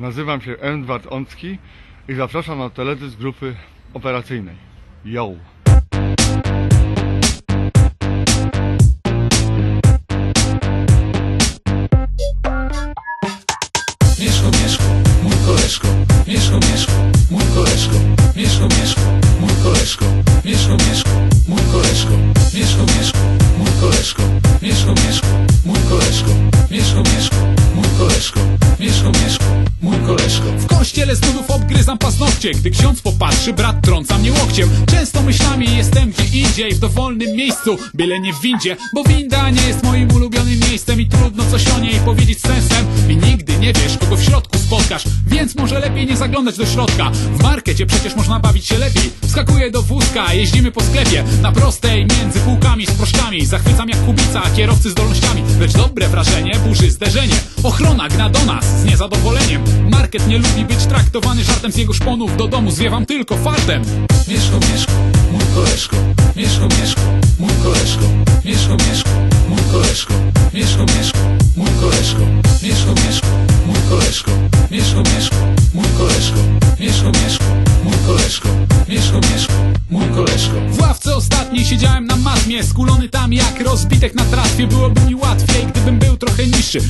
Nazywam się EdwardĄcki i zapraszam na teledysk grupy operacyjnej. Yo! Mieszko, Mieszko, mój koleżko Mieszko, Mieszko, W kościele z nudów obgryzam paznokcie Gdy ksiądz popatrzy, brat trąca mnie łokciem. Często myślami jestem gdzie indziej W dowolnym miejscu, byle nie w windzie Bo winda nie jest moim ulubionym miejscem I trudno coś o niej powiedzieć z sensem. I nigdy nie wiesz, kogo w środku spotkasz Więc może lepiej nie zaglądać do środka. W markecie przecież można bawić się lepiej. Wskakuję do wózka, jeździmy po sklepie Na prostej, między półkami z proszkami. Zachwycam jak kubica, kierowcy zdolnościami. Lecz dobre wrażenie burzy zderzenie. Ochrona gna do nas z niezadowoleniem Market nie lubi być traktowany żartem z jego szponów. Do domu zwiewam tylko fartem. Mieszko, Mieszko, mój koleżko. Mieszko, Mieszko, mój koleżko. Mieszko, Mieszko, mój koleżko. Mieszko, Mieszko, mój koleżko. Mieszko, Mieszko, mój koleżko. Mieszko, Mieszko, mój koleżko. Mieszko, Mieszko, mój koleżko. Mieszko, Mieszko, mój koleżko. W ławce ostatniej siedziałem na matmie Skulony tam jak rozbitek na tratwie Byłoby mi łatwiej, gdybym był trochę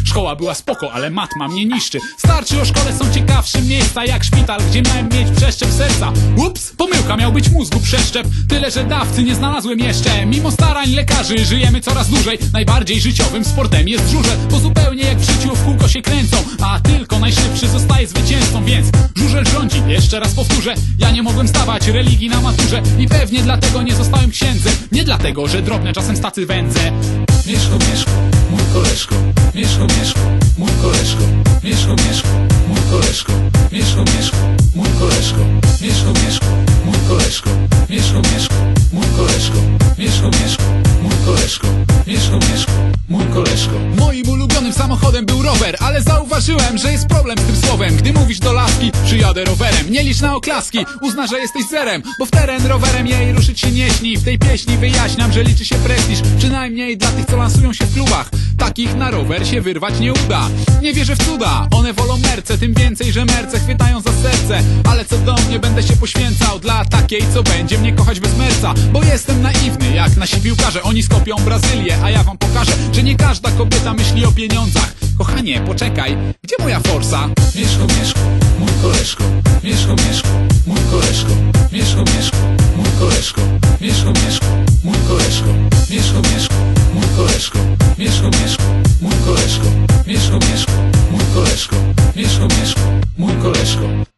Szkoła była spoko, ale matma mnie niszczy. Starczy o szkole są ciekawsze miejsca Jak szpital, gdzie miałem mieć przeszczep serca. Ups, pomyłka, miał być mózgu przeszczep. Tyle, że dawcy nie znalazłem jeszcze. Mimo starań lekarzy żyjemy coraz dłużej. Najbardziej życiowym sportem jest żurze Bo zupełnie jak w życiu w kółko się kręcą. A tylko najszybszy zostaje zwycięzcą Więc żurzel rządzi, jeszcze raz powtórzę Ja nie mogłem stawać religii na maturze. I pewnie dlatego nie zostałem księdzem. Nie dlatego, że drobne czasem stacy wędzę. Mieszko, Mieszko, mój koleżko Mieszko, Mieszko, mój koleżko Mieszko, Mieszko, mój koleżko Mieszko, Mieszko, mój koleżko Mieszko, Mieszko, mój koleżko Mieszko, Mieszko, mój koleżko Mieszko, Mieszko, mój koleżko Mieszko, Mieszko, mój koleżko. Moim ulubionym samochodem był rower Ale zauważyłem, że jest problem z tym słowem. Gdy mówisz do laski, przyjadę rowerem. Nie licz na oklaski, uzna, że jesteś zerem Bo w teren rowerem jej ruszyć się nie śni. W tej pieśni wyjaśniam, że liczy się prestiż Przynajmniej dla tych, co lansują się w klubach. Takich na rower się wyrwać nie uda. Nie wierzę w cuda, one wolą merce Tym więcej, że merce chwytają za serce. Ale co do mnie będę się poświęcał Dla takiej, co będzie mnie kochać bez merca. Bo jestem naiwny, jak nasi piłkarze Oni skopią Brazylię, a ja wam pokażę Że nie każda kobieta myśli o pieniądzach Kochanie, poczekaj, gdzie moja forsa? Mieszko, Mieszko, mój koleżko Mieszko, Mieszko, mój koleżko Mieszko, Mieszko, mój koleżko Mieszko, Mieszko, mój koleżko Mieszko, Mieszko, mój koleżko Mieszko, Mieszko, mój koleżko Mieszko, Mieszko, mój koleżko Mieszko, Mieszko,